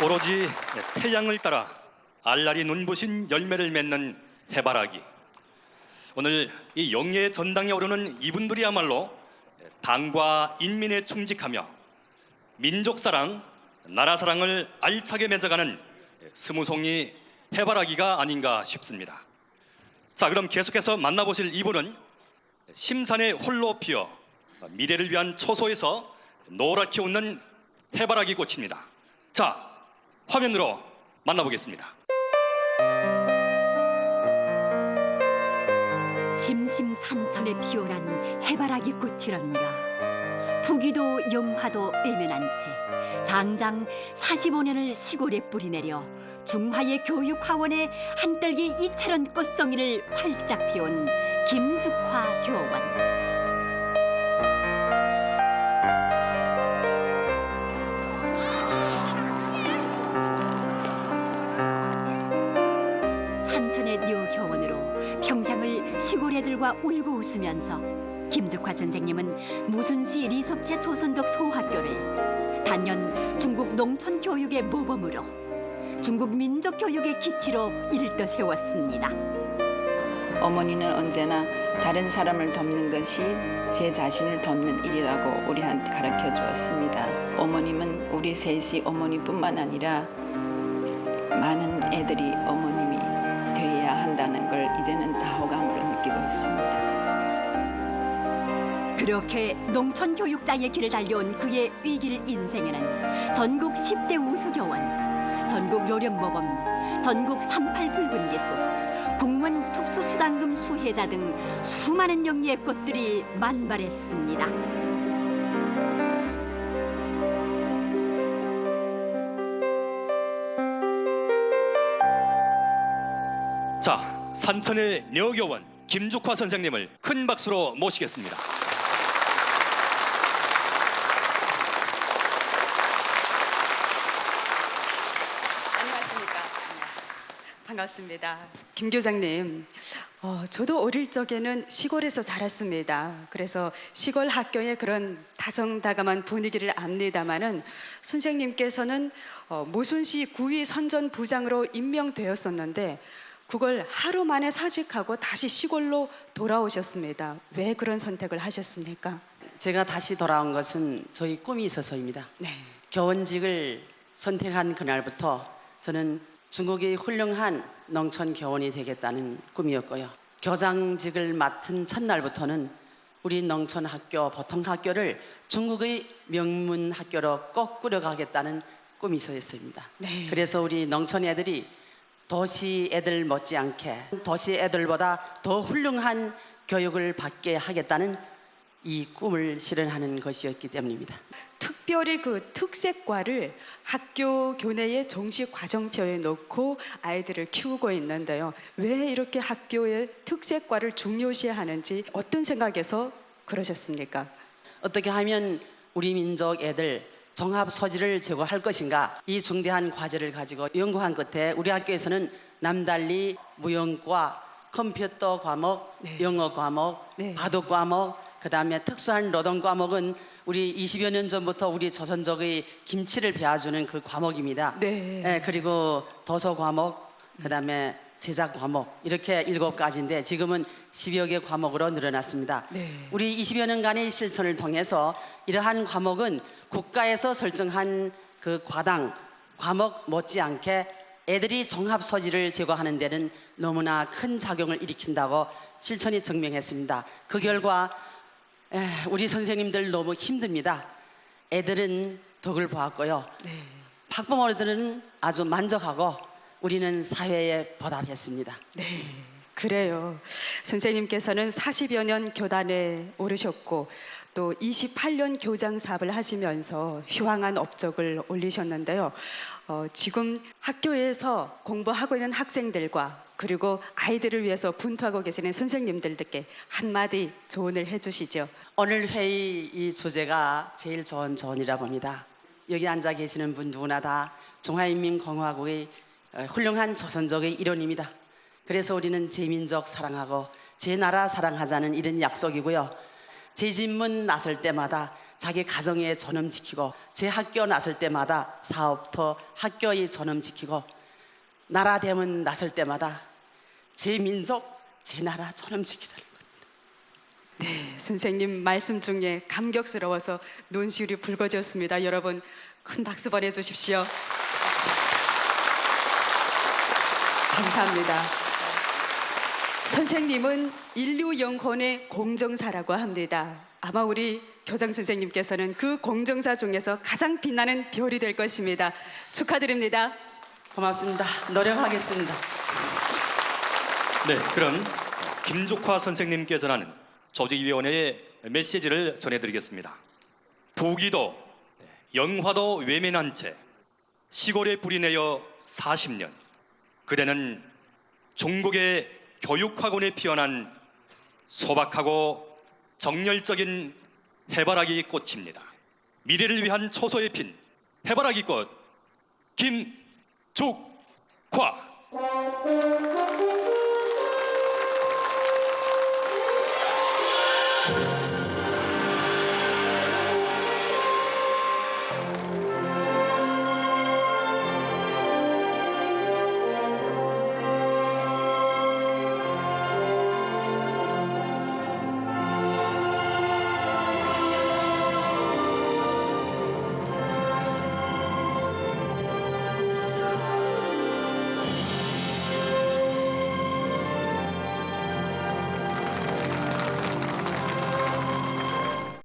오로지 태양을 따라 알알이 눈부신 열매를 맺는 해바라기. 오늘 이 영예의 전당에 오르는 이분들이야말로 당과 인민에 충직하며 민족 사랑, 나라 사랑을 알차게 맺어가는 스무송이 해바라기가 아닌가 싶습니다. 자, 그럼 계속해서 만나보실 이분은 심산에 홀로 피어 미래를 위한 초소에서 노랗게 웃는 해바라기 꽃입니다. 자, 화면으로 만나보겠습니다. 심심산천에 피어난 해바라기 꽃이란가 부귀도 영화도 외면한 채 장장 45년을 시골에 뿌리내려 중화의 교육화원에 한떨기 이채런 꽃송이를 활짝 피운 김죽화 교원 애들과 울고 웃으면서 김죽화 선생님은 무순시 리석체 조선족 소학교를 단연 중국 농촌 교육의 모범으로 중국 민족 교육의 기치로 일떠 세웠습니다. 어머니는 언제나 다른 사람을 돕는 것이 제 자신을 돕는 일이라고 우리한테 가르쳐 주었습니다. 어머님은 우리 셋이 어머니뿐만 아니라 많은 애들이 어머님이 되어야 한다는 걸 이제는 자 그렇게 농촌 교육자의 길을 달려온 그의 위길 인생에는 전국 10대 우수 교원, 전국 요령모범, 전국 38 붉은 기수, 국문 특수수당금 수혜자 등 수많은 영예의 꽃들이 만발했습니다. 자, 산천의 녀교원 김죽화 선생님을 큰 박수로 모시겠습니다. 안녕하십니까. 반갑습니다. 김 교장님, 어, 저도 어릴 적에는 시골에서 자랐습니다. 그래서 시골 학교의 그런 다성다감한 분위기를 압니다마는 선생님께서는 어, 모순시 구위 선전 부장으로 임명되었었는데 그걸 하루 만에 사직하고 다시 시골로 돌아오셨습니다. 왜 그런 선택을 하셨습니까? 제가 다시 돌아온 것은 저희 꿈이 있어서입니다. 네. 교원직을 선택한 그날부터 저는 중국의 훌륭한 농촌 교원이 되겠다는 꿈이었고요. 교장직을 맡은 첫날부터는 우리 농촌 학교, 보통 학교를 중국의 명문 학교로 꼭 꾸려가겠다는 꿈이 있었습니다. 네. 그래서 우리 농촌 애들이 도시 애들 못지않게 도시 애들보다 더 훌륭한 교육을 받게 하겠다는 이 꿈을 실현하는 것이었기 때문입니다. 특별히 그 특색과를 학교 교내의 정식 과정표에 넣고 아이들을 키우고 있는데요. 왜 이렇게 학교의 특색과를 중요시하는지 어떤 생각에서 그러셨습니까? 어떻게 하면 우리 민족 애들 종합 소질을 제고할 것인가 이 중대한 과제를 가지고 연구한 끝에 우리 학교에서는 남달리 무용과 컴퓨터 과목, 네. 영어 과목, 네. 바둑 과목, 그 다음에 특수한 노동 과목은 우리 20여 년 전부터 우리 조선족의 김치를 배워주는 그 과목입니다. 네. 예, 그리고 도서 과목, 그 다음에 제작 과목 이렇게 일곱 가지인데 지금은 10여 개 과목으로 늘어났습니다. 네. 우리 20여 년간의 실천을 통해서 이러한 과목은 국가에서 설정한 그 과당 과목 못지않게 애들이 종합 소질을 제고하는 데는 너무나 큰 작용을 일으킨다고 실천이 증명했습니다. 그 결과 에, 우리 선생님들 너무 힘듭니다. 애들은 덕을 보았고요. 네. 학부모들은 아주 만족하고 우리는 사회에 보답했습니다. 네. 그래요. 선생님께서는 40여 년 교단에 오르셨고 또 28년 교장 사업을 하시면서 휴황한 업적을 올리셨는데요. 어, 지금 학교에서 공부하고 있는 학생들과 그리고 아이들을 위해서 분투하고 계시는 선생님들께 한마디 조언을 해주시죠. 오늘 회의 이 주제가 제일 좋은 조언이라 봅니다. 여기 앉아 계시는 분 누구나 다 중화인민공화국의 어, 훌륭한 조선족의 일원입니다. 그래서 우리는 제 민족 사랑하고 제 나라 사랑하자는 이런 약속이고요. 제 집문 나설 때마다 자기 가정의 존엄 지키고 제 학교 나설 때마다 사업터 학교의 존엄 지키고 나라 대문 나설 때마다 제 민족 제 나라 존엄 지키자는. 네, 선생님 말씀 중에 감격스러워서 눈시울이 붉어졌습니다. 여러분 큰 박수 보내주십시오. 감사합니다. 선생님은 인류 영혼의 공정사라고 합니다. 아마 우리 교장 선생님께서는 그 공정사 중에서 가장 빛나는 별이 될 것입니다. 축하드립니다. 고맙습니다. 노력하겠습니다. 네, 그럼 김족화 선생님께 전하는 조직위원회의 메시지를 전해드리겠습니다. 부기도 영화도 외면한 채 시골에 뿌리내어 40년 그대는 중국의 교육학원에 피어난 소박하고 정열적인 해바라기 꽃입니다. 미래를 위한 초소에 핀 해바라기 꽃 김죽화